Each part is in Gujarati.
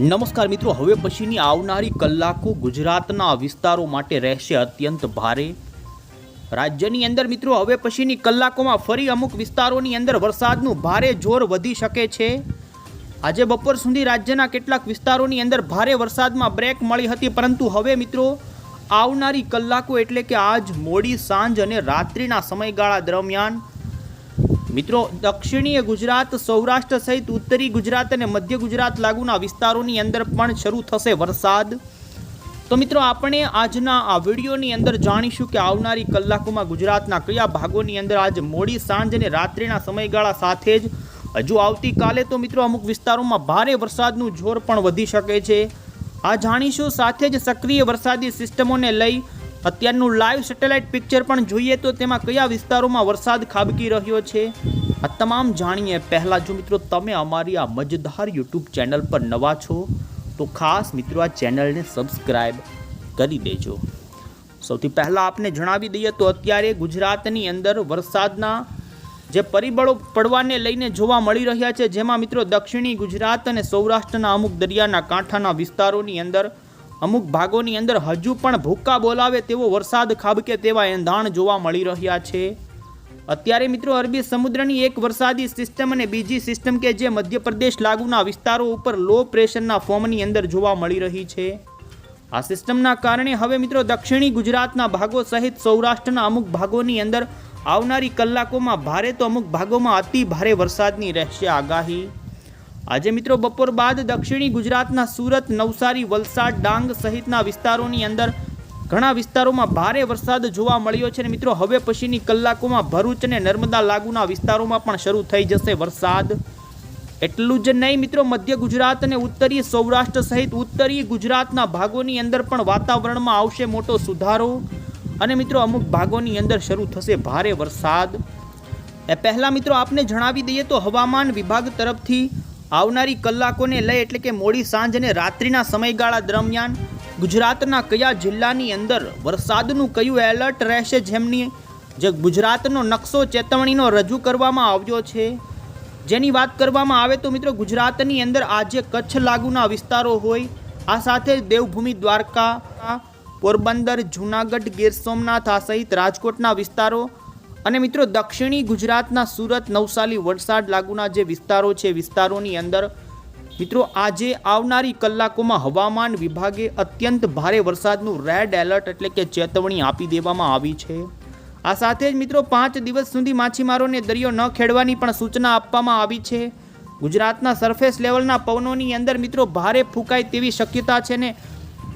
નમસ્કાર મિત્રો, હવે પછીની આવનારી કલાકો ગુજરાતના વિસ્તારો માટે રહેશે અત્યંત ભારે. રાજ્યની અંદર મિત્રો, હવે પછીની કલાકોમાં ફરી અમુક વિસ્તારોની અંદર વરસાદનું ભારે જોર વધી શકે છે. આજે બપોર સુધી રાજ્યના કેટલાક વિસ્તારોની અંદર ભારે વરસાદમાં બ્રેક મળી હતી, પરંતુ હવે મિત્રો, આવનારી કલાકો એટલે કે આજ મોડી સાંજ અને રાત્રિના સમયગાળા દરમિયાન મિત્રો, દક્ષિણીય ગુજરાત, સૌરાષ્ટ્ર સહિત ઉત્તરી ગુજરાત અને મધ્ય ગુજરાત લાગુના વિસ્તારોની અંદર પણ શરૂ થશે વરસાદ. તો મિત્રો, આપણે આજના આ વિડીયોની અંદર જાણીશું કે આવનારી કલાકોમાં ગુજરાતના કયા ભાગોની અંદર આજ મોડી સાંજ અને રાત્રિના સમયગાળા સાથે જ, હજુ આવતીકાલે તો મિત્રો અમુક વિસ્તારોમાં ભારે વરસાદનું જોર પણ વધી શકે છે. આ જાણીશું સાથે જ સક્રિય વરસાદી સિસ્ટમોને લઈ અત્યારનું લાઈવ સેટેલાઇટ પિક્ચર પણ જોઈએ તો તેમાં કયા વિસ્તારોમાં વરસાદ ખાબકી રહ્યો છે? આ તમામ જાણીએ. પહેલાં જો મિત્રો, તમે અમારી આ મજેદાર યુટ્યુબ ચેનલ પર નવા છો, તો ખાસ મિત્રો આ ચેનલને સબસ્ક્રાઈબ કરી દેજો. સૌથી પહેલાં આપને જણાવી દઈએ તો અત્યારે ગુજરાતની અંદર વરસાદના જે પરિબળો પડવાને લઈને જોવા મળી રહ્યા છે, જેમાં મિત્રો દક્ષિણી ગુજરાત અને સૌરાષ્ટ્રના અમુક દરિયાના કાંઠાના વિસ્તારોની અંદર અમુક ભાગોની અંદર હજુ પણ ભૂક્કા બોલાવે તેવો વરસાદ ખાબકે તેવા એંધાણ જોવા મળી રહ્યા છે. અત્યારે મિત્રો અરબી સમુદ્રની એક વરસાદી સિસ્ટમ અને બીજી સિસ્ટમ કે જે મધ્યપ્રદેશ લાગુના વિસ્તારો ઉપર લો પ્રેશરના ફોર્મની અંદર જોવા મળી રહી છે. આ સિસ્ટમના કારણે હવે મિત્રો દક્ષિણી ગુજરાતના ભાગો સહિત સૌરાષ્ટ્રના અમુક ભાગોની અંદર આવનારી કલાકોમાં ભારે તો અમુક ભાગોમાં અતિ ભારે વરસાદની રહેશે આગાહી. આજે મિત્રો બપોર બાદ દક્ષિણી ગુજરાતના સુરત, નવસારી, વલસાડ, ડાંગ સહિતના વિસ્તારોની અંદર ઘણા વિસ્તારોમાં ભારે વરસાદ જોવા મળ્યો છે અને મિત્રો હવે પછીની કલાકોમાં ભરૂચ અને નર્મદા લાગુના વિસ્તારોમાં પણ શરૂ થઈ જશે વરસાદ. એટલું જ નહીં મિત્રો મધ્ય ગુજરાત અને ઉત્તરીય સૌરાષ્ટ્ર સહિત ઉત્તરીય ગુજરાતના ભાગોની અંદર પણ વાતાવરણમાં આવશે મોટો સુધારો અને મિત્રો અમુક ભાગોની અંદર શરૂ થશે ભારે વરસાદ. એ પહેલાં મિત્રો આપને જણાવી દઈએ તો હવામાન વિભાગ તરફથી આવનારી કલાકોને લઈ એટલે કે મોડી સાંજ અને રાત્રિના સમયગાળા દરમિયાન ગુજરાતના કયા જિલ્લાની અંદર વરસાદનું કયું એલર્ટ રહેશે જેમની જે ગુજરાતનો નકશો ચેતવણીનો રજૂ કરવામાં આવ્યો છે? જેની વાત કરવામાં આવે તો મિત્રો ગુજરાતની અંદર આજે કચ્છ લાગુના વિસ્તારો હોય, આ સાથે દેવભૂમિ દ્વારકા, પોરબંદર, જૂનાગઢ, ગીર સોમનાથ આ સહિત રાજકોટના વિસ્તારો અને મિત્રો, દક્ષિણી ગુજરાતના સુરત, નવસારી, વલસાડ લાગુના જે વિસ્તારો છે, વિસ્તારોની અંદર, મિત્રો, આજે આવનારી કલાકોમાં હવામાન વિભાગે અત્યંત ભારે વરસાદનું રેડ એલર્ટ એટલે કે ચેતવણી આપી દેવામાં આવી છે. આ સાથે જ મિત્રો, પાંચ દિવસ સુધી માછીમારોને દરિયો ન ખેડવાની પણ સૂચના આપવામાં આવી છે. ગુજરાતના સરફેસ લેવલના પવનોની અંદર મિત્રો, ભારે ફૂંકાય તેવી શક્યતા છે ને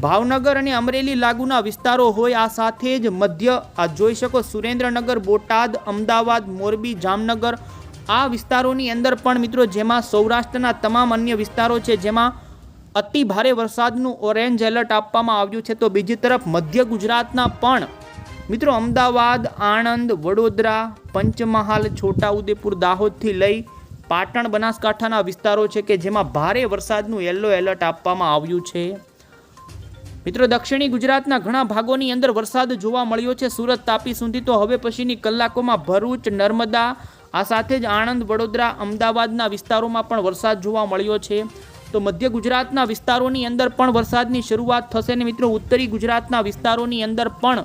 ભાવનગર અને અમરેલી લાગુના વિસ્તારો હોય, આ સાથે જ મધ્ય, આ જોઈ શકો સુરેન્દ્રનગર, બોટાદ, અમદાવાદ, મોરબી, જામનગર, આ વિસ્તારોની અંદર પણ મિત્રો, જેમાં સૌરાષ્ટ્રના તમામ અન્ય વિસ્તારો છે, જેમાં અતિ ભારે વરસાદનું ઓરેન્જ એલર્ટ આપવામાં આવ્યું છે. તો બીજી તરફ મધ્ય ગુજરાતના પણ મિત્રો, અમદાવાદ, આણંદ, વડોદરા, પંચમહાલ, છોટાઉદેપુર, દાહોદથી લઈ પાટણ, બનાસકાંઠાના વિસ્તારો છે કે જેમાં ભારે વરસાદનું યલો એલર્ટ આપવામાં આવ્યું છે. મિત્રો, દક્ષિણી ગુજરાતના ઘણા ભાગોની અંદર વરસાદ જોવા મળ્યો છે. સુરત તાપી સુધી તો હવે પછીની કલાકોમાં ભરૂચ, નર્મદા, આ સાથે જ આણંદ, વડોદરા, અમદાવાદના વિસ્તારોમાં પણ વરસાદ જોવા મળ્યો છે. તો મધ્ય ગુજરાતના વિસ્તારોની અંદર પણ વરસાદની શરૂઆત થશે ને મિત્રો, ઉત્તરી ગુજરાતના વિસ્તારોની અંદર પણ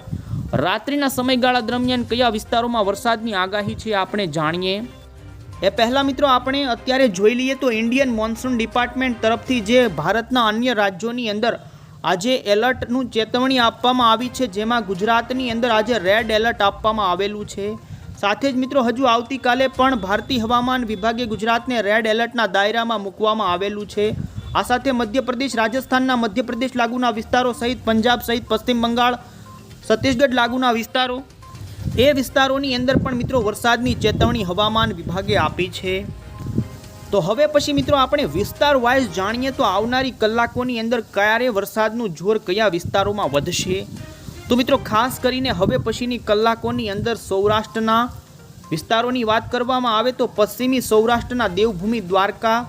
રાત્રિના સમયગાળા દરમિયાન કયા વિસ્તારોમાં વરસાદની આગાહી છે આપણે જાણીએ. એ પહેલાં મિત્રો, આપણે અત્યારે જોઈ લઈએ તો ઇન્ડિયન મોન્સૂન ડિપાર્ટમેન્ટ તરફથી જે ભારતના અન્ય રાજ્યોની અંદર આજે એલર્ટનું ચેતવણી આપવામાં આવી છે, જેમાં ગુજરાતની અંદર આજે રેડ એલર્ટ આપવામાં આવેલું છે. સાથે જ મિત્રો, હજુ આવતીકાલે પણ ભારતીય હવામાન વિભાગે ગુજરાતને રેડ એલર્ટના દાયરામાં મૂકવામાં આવેલું છે. આ સાથે મધ્યપ્રદેશ, રાજસ્થાનના મધ્યપ્રદેશ લાગુના વિસ્તારો સહિત પંજાબ સહિત પશ્ચિમ બંગાળ, છત્તીસગઢ લાગુના વિસ્તારો. એ વિસ્તારોની અંદર પણ મિત્રો, વરસાદની ચેતવણી હવામાન વિભાગે આપી છે. તો હવે પછી મિત્રો આપણે વિસ્તાર વાઇઝ જાણીએ તો આવનારી કલાકોની અંદર ક્યારે વરસાદનું જોર કયા વિસ્તારોમાં વધશે? તો મિત્રો ખાસ કરીને હવે પછીની કલાકોની અંદર સૌરાષ્ટ્રના વિસ્તારોની વાત કરવામાં આવે તો પશ્ચિમી સૌરાષ્ટ્રના દેવભૂમિ દ્વારકા,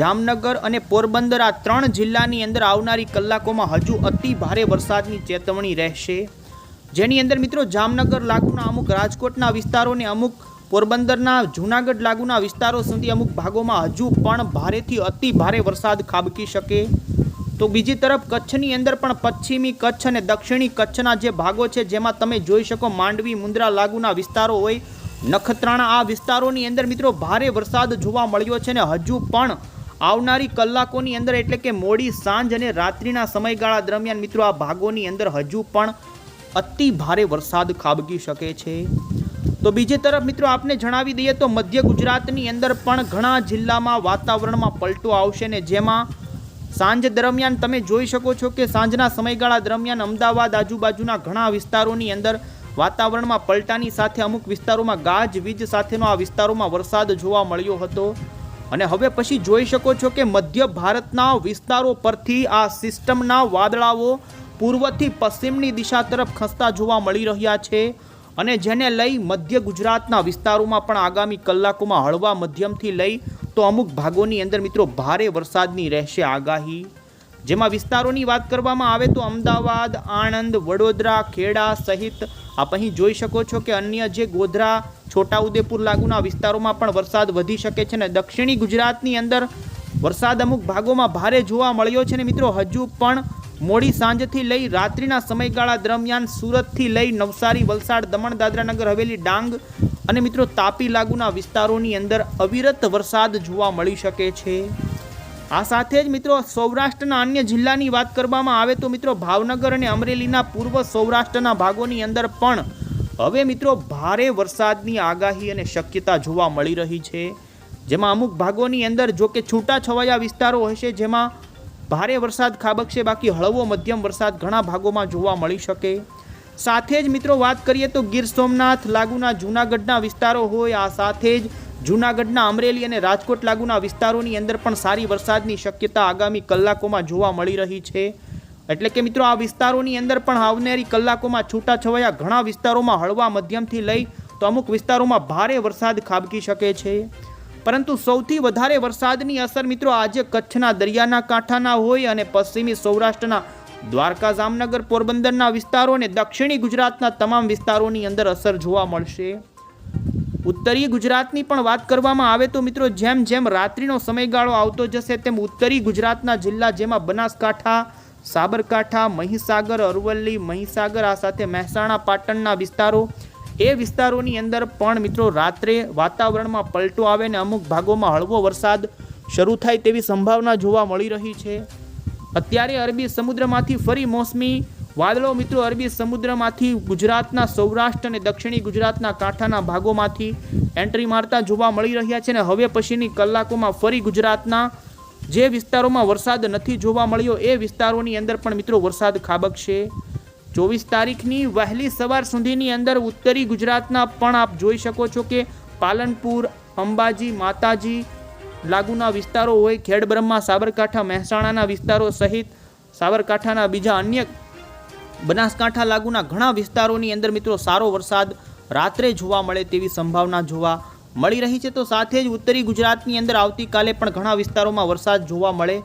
જામનગર અને પોરબંદર આ ત્રણ જિલ્લાની અંદર આવનારી કલાકોમાં હજુ અતિ ભારે વરસાદની ચેતવણી રહેશે. જેની અંદર મિત્રો જામનગર લાગુના અમુક રાજકોટના વિસ્તારોને અમુક પોરબંદરના જૂનાગઢ લાગુના વિસ્તારો સુધી અમુક ભાગોમાં હજુ પણ ભારેથી અતિ ભારે વરસાદ ખાબકી શકે. તો બીજી તરફ કચ્છની અંદર પણ પશ્ચિમી કચ્છ અને દક્ષિણી કચ્છના જે ભાગો છે, જેમાં તમે જોઈ શકો માંડવી મુંદ્રા લાગુના વિસ્તારો હોય, નખત્રાણા આ વિસ્તારોની અંદર મિત્રો ભારે વરસાદ જોવા મળ્યો છે ને હજુ પણ આવનારી કલાકોની અંદર એટલે કે મોડી સાંજ અને રાત્રિના સમયગાળા દરમિયાન મિત્રો આ ભાગોની અંદર હજુ પણ અતિ ભારે વરસાદ ખાબકી શકે છે. તો બીજી તરફ મિત્રો આપને જણાવી દઈએ તો મધ્ય ગુજરાતની અંદર પણ ઘણા જિલ્લામાં વાતાવરણમાં પલટો આવશે ને જેમાં સાંજ દરમિયાન તમે જોઈ શકો છો કે સાંજના સમયગાળા દરમિયાન અમદાવાદ આજુબાજુના ઘણા વિસ્તારોની અંદર વાતાવરણમાં પલટાની સાથે અમુક વિસ્તારોમાં ગાજ, વીજ સાથેનો આ વિસ્તારોમાં વરસાદ જોવા મળ્યો હતો. અને હવે પછી જોઈ શકો છો કે મધ્ય ભારતના વિસ્તારો પરથી આ સિસ્ટમના વાદળાઓ પૂર્વથી પશ્ચિમની દિશા તરફ ખસતા જોવા મળી રહ્યા છે. અને જેને લઈ મધ્ય ગુજરાતના વિસ્તારોમાં પણ આગામી કલાકોમાં હળવા મધ્યમથી લઈ તો અમુક ભાગોની અંદર મિત્રો ભારે વરસાદની રહેશે આગાહી. જેમાં વિસ્તારોની વાત કરવામાં આવે તો અમદાવાદ, આણંદ, વડોદરા, ખેડા સહિત આપ અહીં જોઈ શકો છો કે અન્ય જે ગોધરા, છોટાઉદેપુર લાગુના વિસ્તારોમાં પણ વરસાદ વધી શકે છે અને દક્ષિણી ગુજરાતની અંદર વરસાદ અમુક ભાગોમાં ભારે જોવા મળ્યો છે ને મિત્રો હજુ પણ મોડી સાંજથી લઈ રાત્રિના સમયગાળા દરમિયાન સુરતથી લઈ નવસારી, વલસાડ દમણ દાદરાનગર હવેલી, ડાંગ અને મિત્રો તાપી લાગુના વિસ્તારોની અંદર અવિરત વરસાદ જોવા મળી શકે છે. આ સાથે જ મિત્રો સૌરાષ્ટ્રના અન્ય જિલ્લાની વાત કરવામાં આવે તો મિત્રો ભાવનગર અને અમરેલીના પૂર્વ સૌરાષ્ટ્રના ભાગોની અંદર પણ હવે મિત્રો ભારે વરસાદની આગાહી અને શક્યતા જોવા મળી રહી છે. જેમાં અમુક ભાગોની અંદર જો કે છૂટાછવાયા વિસ્તારો હશે જેમાં ભારે વરસાદ ખાબકશે, બાકી હળવો મધ્યમ વરસાદ ઘણા ભાગોમાં જોવા મળી શકે. સાથે જ મિત્રો વાત કરીએ તો ગીર સોમનાથ, લાગુના જૂનાગઢના વિસ્તારો હોય, આ સાથે જ જૂનાગઢના અમરેલી અને રાજકોટ લાગુના વિસ્તારોની અંદર પણ સારી વરસાદની શક્યતા આગામી કલાકોમાં જોવા મળી રહી છે. એટલે કે મિત્રો આ વિસ્તારોની અંદર પણ આવનારી કલાકોમાં છૂટાછવાયા ઘણા વિસ્તારોમાં હળવા મધ્યમથી લઈ તો અમુક વિસ્તારોમાં ભારે વરસાદ ખાબકી શકે છે. પરંતુ સૌથી વધારે વરસાદની અસર મિત્રો આજે કચ્છના દરિયાના કાંઠાના હોય અને પશ્ચિમી સૌરાષ્ટ્રના દ્વારકા, જામનગર, પોરબંદરના વિસ્તારો અને દક્ષિણી ગુજરાતના તમામ વિસ્તારોની અંદર અસર જોવા મળશે. ઉત્તરીય ગુજરાતની પણ વાત કરવામાં આવે તો મિત્રો જેમ જેમ રાત્રિનો સમયગાળો આવતો જશે તેમ ઉત્તરી ગુજરાતના જિલ્લા જેમાં બનાસકાંઠા, સાબરકાંઠા, મહીસાગર, અરવલ્લી, મહીસાગર, આ સાથે મહેસાણા, પાટણના વિસ્તારો એ વિસ્તારોની અંદર પણ મિત્રો રાત્રે વાતાવરણમાં પલટો આવે ને અમુક ભાગોમાં હળવો વરસાદ શરૂ થાય તેવી સંભાવના જોવા મળી રહી છે. અત્યારે અરબી સમુદ્રમાંથી ફરી મોસમી વાદળો મિત્રો અરબી સમુદ્રમાંથી ગુજરાતના સૌરાષ્ટ્ર અને દક્ષિણી ગુજરાતના કાંઠાના ભાગોમાંથી એન્ટ્રી મારતા જોવા મળી રહ્યા છે ને હવે પછીની કલાકોમાં ફરી ગુજરાતના જે વિસ્તારોમાં વરસાદ નથી જોવા મળ્યો એ વિસ્તારોની અંદર પણ મિત્રો વરસાદ ખાબકશે. ચોવીસ તારીખની વહેલી સવાર સુધીની અંદર ઉત્તરી ગુજરાતના પણ આપ જોઈ શકો છો કે પાલનપુર, અંબાજી, માતાજી લાગુના વિસ્તારો હોય, ખેડબ્રહ્મા, સાબરકાંઠા, મહેસાણાના વિસ્તારો સહિત સાબરકાંઠાના બીજા અન્ય બનાસકાંઠા લાગુના ઘણા વિસ્તારોની અંદર મિત્રો સારો વરસાદ રાત્રે જોવા મળે તેવી સંભાવના જોવા મળી રહી છે. તો સાથે જ ઉત્તરી ગુજરાતની અંદર આવતીકાલે પણ ઘણા વિસ્તારોમાં વરસાદ જોવા મળે.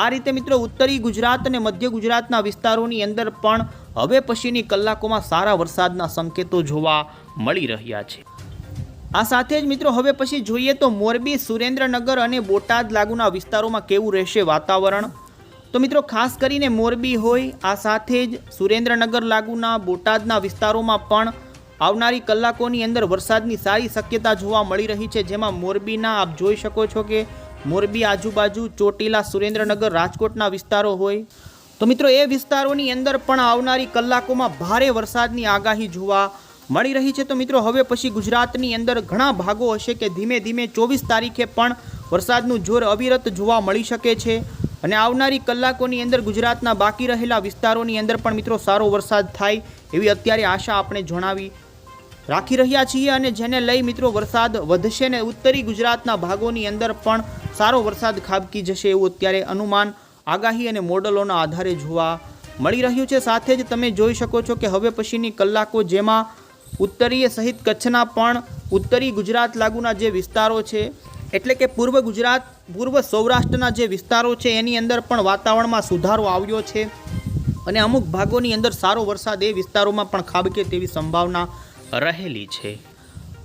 આ રીતે મિત્રો ઉત્તરી ગુજરાત અને મધ્ય ગુજરાતના વિસ્તારોની અંદર પણ હવે પછીની કલાકોમાં સારા વરસાદના સંકેતો જોવા મળી રહ્યા છે. આ સાથે જ મિત્રો હવે પછી જોઈએ તો મોરબી, સુરેન્દ્રનગર અને બોટાદ લાગુના વિસ્તારોમાં કેવું રહેશે વાતાવરણ? તો મિત્રો ખાસ કરીને મોરબી હોય, આ સાથે જ સુરેન્દ્રનગર લાગુના, બોટાદના વિસ્તારોમાં પણ આવનારી કલાકોની અંદર વરસાદની સારી શક્યતા જોવા મળી રહી છે. જેમાં મોરબીના આપ જોઈ શકો છો કે મોરબી આજુબાજુ ચોટીલા, સુરેન્દ્રનગર, રાજકોટના વિસ્તારો હોય તો મિત્રો એ વિસ્તારોની અંદર પણ આવનારી કલાકોમાં ભારે વરસાદની આગાહી જોવા મળી રહી છે. તો મિત્રો હવે પછી ગુજરાતની અંદર ઘણા ભાગો હશે કે ધીમે ધીમે ચોવીસ તારીખે પણ વરસાદનું જોર અવિરત જોવા મળી શકે છે. અને આવનારી કલાકોની અંદર ગુજરાતના બાકી રહેલા વિસ્તારોની અંદર પણ મિત્રો સારો વરસાદ થાય એવી અત્યારે આશા આપણે જણાવી રાખી રહ્યા છીએ. અને જેને લઈ મિત્રો વરસાદ વધશે ને ઉત્તરી ગુજરાતના ભાગોની અંદર પણ સારો વરસાદ ખાબકી જશે એવું અત્યારે અનુમાન આગાહી અને મોડલોના આધારે જોવા મળી રહ્યું છે. સાથે જ તમે જોઈ શકો છો કે હવે પછીની કલાકો જેમાં ઉત્તરીય સહિત કચ્છના પણ ઉત્તરી ગુજરાત લાગુના જે વિસ્તારો છે, એટલે કે પૂર્વ ગુજરાત, પૂર્વ સૌરાષ્ટ્રના જે વિસ્તારો છે, એની અંદર પણ વાતાવરણમાં સુધારો આવ્યો છે અને અમુક ભાગોની અંદર સારો વરસાદ એ વિસ્તારોમાં પણ ખાબકે તેવી સંભાવના રહેલી છે.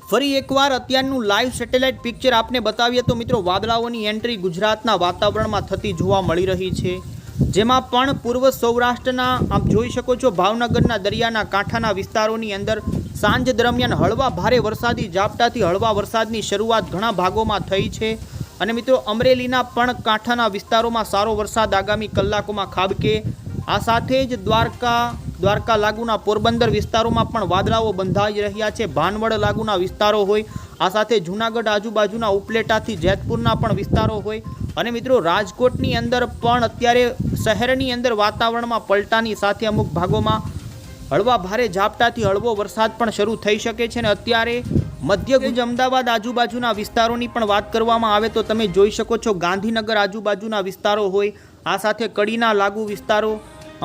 ફરી એકવાર અત્યારનું લાઈવ સેટેલાઇટ પિક્ચર આપને બતાવીએ તો મિત્રો વાદળાઓની એન્ટ્રી ગુજરાતના વાતાવરણમાં થતી જોવા મળી રહી છે. જેમાં પણ પૂર્વ સૌરાષ્ટ્રના, આપ જોઈ શકો છો, ભાવનગરના દરિયાના કાંઠાના વિસ્તારોની અંદર સાંજ દરમિયાન હળવા ભારે વરસાદી ઝાપટાથી હળવા વરસાદની શરૂઆત ઘણા ભાગોમાં થઈ છે. અને મિત્રો અમરેલીના પણ કાંઠાના વિસ્તારોમાં સારો વરસાદ આગામી કલાકોમાં ખાબકે. આ સાથે જ દ્વારકા દ્વારકા લાગુના પોરબંદર વિસ્તારોમાં પણ વાદળાઓ બંધાઈ રહ્યા છે. ભાનવડ લાગુના વિસ્તારો હોય, આ સાથે જૂનાગઢ આજુબાજુના ઉપલેટાથી જેતપુરના પણ વિસ્તારો હોય. અને મિત્રો, રાજકોટની અંદર પણ અત્યારે શહેરની અંદર વાતાવરણમાં પલટાની સાથે અમુક ભાગોમાં હળવા ભારે ઝાપટાથી હળવો વરસાદ પણ શરૂ થઈ શકે છે. અને અત્યારે મધ્ય ગુજ, અમદાવાદ આજુબાજુના વિસ્તારોની પણ વાત કરવામાં આવે તો તમે જોઈ શકો છો ગાંધીનગર આજુબાજુના વિસ્તારો હોય, આ સાથે કડીના લાગુ વિસ્તારો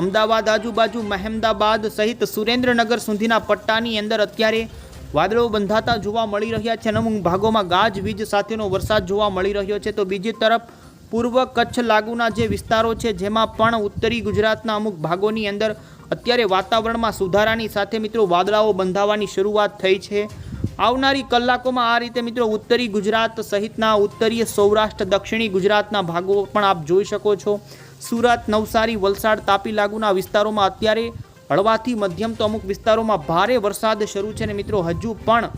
અમદાવાદ આજુબાજુ મહેમદાબાદ સહિત સુરેન્દ્રનગર સુધીના પટ્ટાની અંદર અત્યારે વાદળો બંધાતા જોવા મળી રહ્યા છે અને અમુક ભાગોમાં ગાજવીજ સાથેનો વરસાદ જોવા મળી રહ્યો છે. તો બીજી તરફ પૂર્વ કચ્છ લાગુના જે વિસ્તારો છે, જેમાં પણ ઉત્તરી ગુજરાતના અમુક ભાગોની અંદર અત્યારે વાતાવરણમાં સુધારાની સાથે મિત્રો વાદળાઓ બંધાવાની શરૂઆત થઈ છે. આવનારી કલાકોમાં આ રીતે મિત્રો ઉત્તરી ગુજરાત સહિતના ઉત્તરીય સૌરાષ્ટ્ર, દક્ષિણી ગુજરાતના ભાગો પણ આપ જોઈ શકો છો. સુરત, નવસારી, વલસાડ, તાપી લાગુના વિસ્તારોમાં અત્યારે હળવાથી મધ્યમ તો અમુક વિસ્તારોમાં ભારે વરસાદ શરૂ છે અને મિત્રો હજુ પણ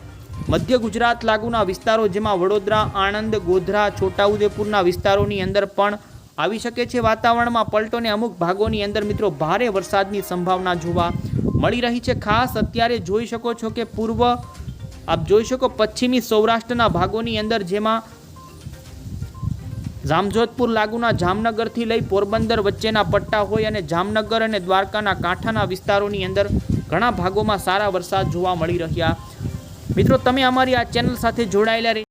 મધ્ય ગુજરાત લાગુના વિસ્તારો જેમાં વડોદરા, આણંદ, ગોધરા, છોટાઉદેપુરના વિસ્તારોની અંદર પણ આવી શકે છે વાતાવરણમાં પલટોને અમુક ભાગોની અંદર મિત્રો ભારે વરસાદની સંભાવના જોવા મળી રહી છે. ખાસ અત્યારે જોઈ શકો છો કે પૂર્વ આપ જોઈ શકો પશ્ચિમી સૌરાષ્ટ્રના ભાગોની અંદર જેમાં જામજોધપુર લાગુના જામનગરથી લઈ પોરબંદર વચ્ચેના પટ્ટા હોય અને જામનગર અને દ્વારકાના કાંઠાના વિસ્તારોની અંદર ઘણા ભાગોમાં સારા વરસાદ જોવા મળી રહ્યા. મિત્રો, તમે અમારી આ ચેનલ સાથે જોડાયેલા